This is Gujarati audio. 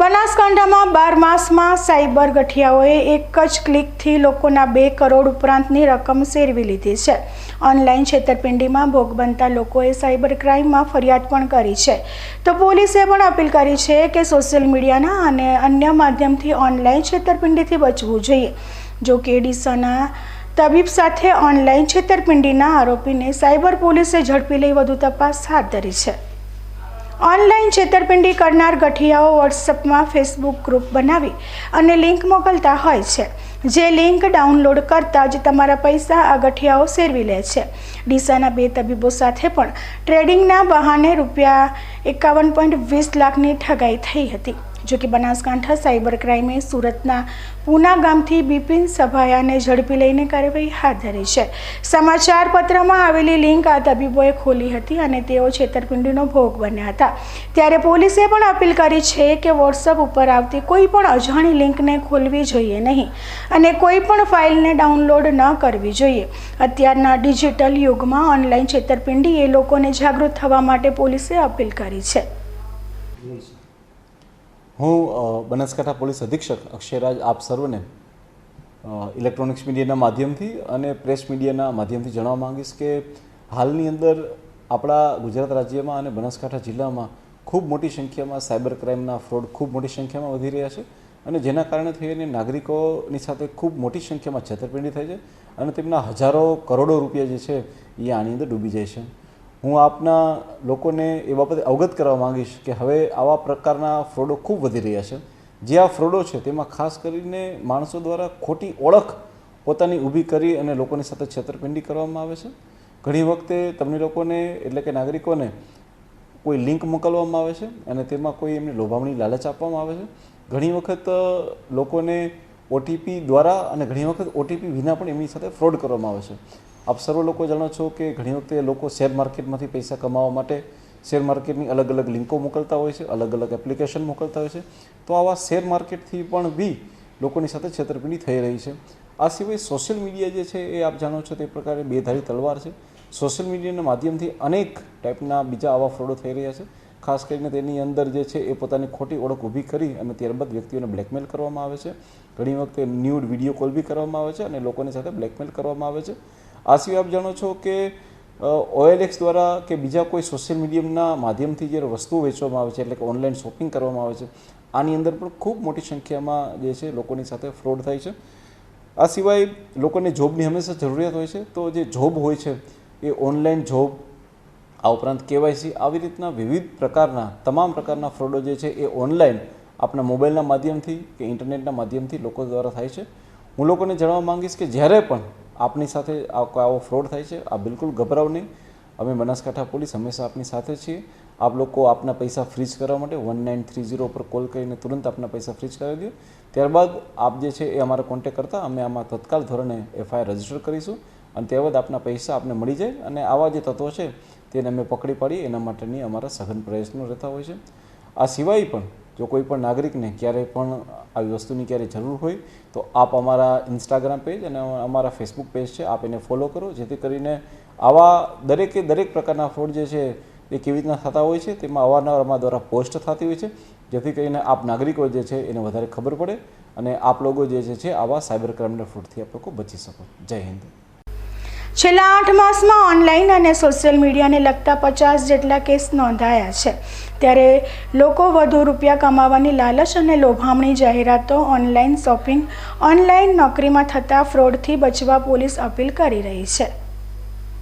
બનાસકાંઠામાં બાર માસમાં સાયબર ગઠિયાઓએ એક જ ક્લિકથી લોકોના બે કરોડ ઉપરાંતની રકમ સેરવી લીધી છે. ઓનલાઈન છેતરપિંડીમાં ભોગ બનતા લોકોએ સાયબર ક્રાઇમમાં ફરિયાદ પણ કરી છે. તો પોલીસે પણ અપીલ કરી છે કે સોશિયલ મીડિયાના અને અન્ય માધ્યમથી ઓનલાઈન છેતરપિંડીથી બચવું જોઈએ. જો કે ડીસાના તબીબ સાથે ઓનલાઈન છેતરપિંડીના આરોપીને સાયબર પોલીસે ઝડપી લઈ વધુ તપાસ હાથ ધરી છે. ઓનલાઈન છેતરપિંડી કરનાર ગઠિયાઓ વોટ્સઅપમાં ફેસબુક ગ્રુપ બનાવી અને લિંક મોકલતા હોય છે. જે લિંક ડાઉનલોડ કરતાં જ તમારા પૈસા આ ગઠિયાઓ સેરવી લે છે. ડીસાના બે તબીબો સાથે પણ ટ્રેડિંગના બહાને રૂપિયા એકાવન પોઈન્ટ વીસ લાખની ઠગાઈ થઈ હતી. જો કે બનાસકાંઠા સાયબર ક્રાઇમે સુરતના પૂના ગામથી બિપિન સભાયાને ઝડપી લઈને કાર્યવાહી હાથ ધરી છે. સમાચાર પત્રમાં આવેલી લિંક આ તબીબોએ ખોલી હતી અને તેઓ છેતરપિંડીનો ભોગ બન્યા હતા. ત્યારે પોલીસે પણ અપીલ કરી છે કે વોટ્સઅપ ઉપર આવતી કોઈ પણ અજાણી લિંકને ખોલવી જોઈએ નહીં અને કોઈ પણ ફાઇલને ડાઉનલોડ ન કરવી જોઈએ. અત્યારના ડિજિટલ યુગમાં ઓનલાઈન છેતરપિંડી એ લોકોને જાગૃત થવા માટે પોલીસે અપીલ કરી છે. હું બનાસકાંઠા પોલીસ અધિક્ષક અક્ષયરાજ, આપ સર્વને ઇલેક્ટ્રોનિક્સ મીડિયાના માધ્યમથી અને પ્રેસ મીડિયાના માધ્યમથી જણાવવા માંગીશ કે હાલની અંદર આપણા ગુજરાત રાજ્યમાં અને બનાસકાંઠા જિલ્લામાં ખૂબ મોટી સંખ્યામાં સાયબર ક્રાઇમના ફ્રોડ ખૂબ મોટી સંખ્યામાં વધી રહ્યા છે અને જેના કારણે થઈને નાગરિકોની સાથે ખૂબ મોટી સંખ્યામાં છેતરપિંડી થાય છે અને તેમના હજારો કરોડો રૂપિયા જે છે એ આની અંદર ડૂબી જાય છે. હું આપના લોકોને એ બાબતે અવગત કરવા માગીશ કે હવે આવા પ્રકારના ફ્રોડો ખૂબ વધી રહ્યા છે. જે આ ફ્રોડો છે તેમાં ખાસ કરીને માણસો દ્વારા ખોટી ઓળખ પોતાની ઊભી કરી અને લોકોની સાથે છેતરપિંડી કરવામાં આવે છે. ઘણી વખતે તમને લોકોને એટલે કે નાગરિકોને કોઈ લિંક મોકલવામાં આવે છે અને તેમાં કોઈ એમને લોભામણી લાલચ આપવામાં આવે છે. ઘણી વખત લોકોને ઓટીપી દ્વારા અને ઘણી વખત ઓટીપી વિના પણ એમની સાથે ફ્રોડ કરવામાં આવે છે. આપ સર્વ લોકો જાણો છો કે ઘણી વખતે લોકો શેર માર્કેટમાંથી પૈસા કમાવા માટે શેર માર્કેટની અલગ અલગ લિંકો મોકલતા હોય છે, અલગ અલગ એપ્લિકેશન મોકલતા હોય છે. તો આવા શેર માર્કેટથી પણ બી લોકોની સાથે છેતરપિંડી થઈ રહી છે. આ સિવાય સોશિયલ મીડિયા જે છે એ આપ જાણો છો તે પ્રકારે બેધારી તલવાર છે. સોશિયલ મીડિયાના માધ્યમથી અનેક ટાઈપના બીજા આવા ફ્રોડો થઈ રહ્યા છે. ખાસ કરીને તેની અંદર જે છે એ પોતાની ખોટી ઓળખ ઊભી કરી અને ત્યારબાદ વ્યક્તિઓને બ્લેકમેલ કરવામાં આવે છે. ઘણી વખતે ન્યૂડ વીડિયો કોલ બી કરવામાં આવે છે અને લોકોની સાથે બ્લેકમેલ કરવામાં આવે છે. આ સિવાય આપ જાણો છો કે ઓએલએક્સ દ્વારા કે બીજા કોઈ સોશિયલ મીડિયમના માધ્યમથી જે વસ્તુઓ વેચવામાં આવે છે, એટલે કે ઓનલાઈન શોપિંગ કરવામાં આવે છે, આની અંદર પણ ખૂબ મોટી સંખ્યામાં જે છે લોકોની સાથે ફ્રોડ થાય છે. આ સિવાય લોકોને જોબની હંમેશા જરૂરિયાત હોય છે, તો જે જોબ હોય છે, એ ઓનલાઈન જોબ, આ ઉપરાંત કેવાયસી, આવી રીતના વિવિધ પ્રકારના, તમામ પ્રકારના ફ્રોડો જે છે એ ઓનલાઈન આપણા મોબાઈલના માધ્યમથી કે ઇન્ટરનેટના માધ્યમથી લોકો દ્વારા થાય છે. હું લોકોને જણાવવા માંગીશ કે જ્યારે પણ આપની સાથે આવો ફ્રોડ થાય છે. આ બિલકુલ ગભરાવ નહીં. અમે બનાસકાંઠા પોલીસ હંમેશા આપની સાથે છીએ. આપ લોકો આપના પૈસા ફ્રીઝ કરવા માટે વન નાઇન થ્રી ઝીરો પર કોલ કરીને તુરંત આપના પૈસા ફ્રીઝ કરાવી દો. ત્યારબાદ આપ જે છે એ અમારા કોન્ટેક કરતા. અમે આમાં તત્કાલ ધોરણે એફઆઈઆર રજિસ્ટર કરીશું અને ત્યારબાદ આપના પૈસા આપને મળી જાય અને આવા જે તત્વો છે તેને અમે પકડી પાડી એના માટેની અમારા સઘન પ્રયત્નો રહેતા હોય છે. આ સિવાય પણ જો કોઈ પણ નાગરિકને ક્યારેય પણ આવી વસ્તુની ક્યારેય જરૂર હોય, તો આપ અમારા ઇન્સ્ટાગ્રામ પેજ અને અમારા ફેસબુક પેજ છે, આપ એને ફોલો કરો, જેથી કરીને આવા દરેકે દરેક પ્રકારના ફ્રોડ જે છે, એ કેવી રીતના થતા હોય છે, તેમાં અવારનવાર અમારા દ્વારા પોસ્ટ થતી હોય છે, જેથી કરીને આપ નાગરિકો જે છે, એને વધારે ખબર પડે અને આપ લોકો જે છે, આવા સાયબર ક્રાઇમના ફ્રોડથી આપ લોકો બચી શકો. જય હિન્દ. છેલ્લા આઠ માસમાં ઓનલાઈન અને સોશિયલ મીડિયાને લગતા પચાસ જેટલા કેસ નોંધાયા છે. ત્યારે લોકો વધુ રૂપિયા કમાવાની લાલચ અને લોભામણી જાહેરાતો ઓનલાઈન શોપિંગ, ઓનલાઈન નોકરીમાં થતા ફ્રોડથી બચવા પોલીસ અપીલ કરી રહી છે.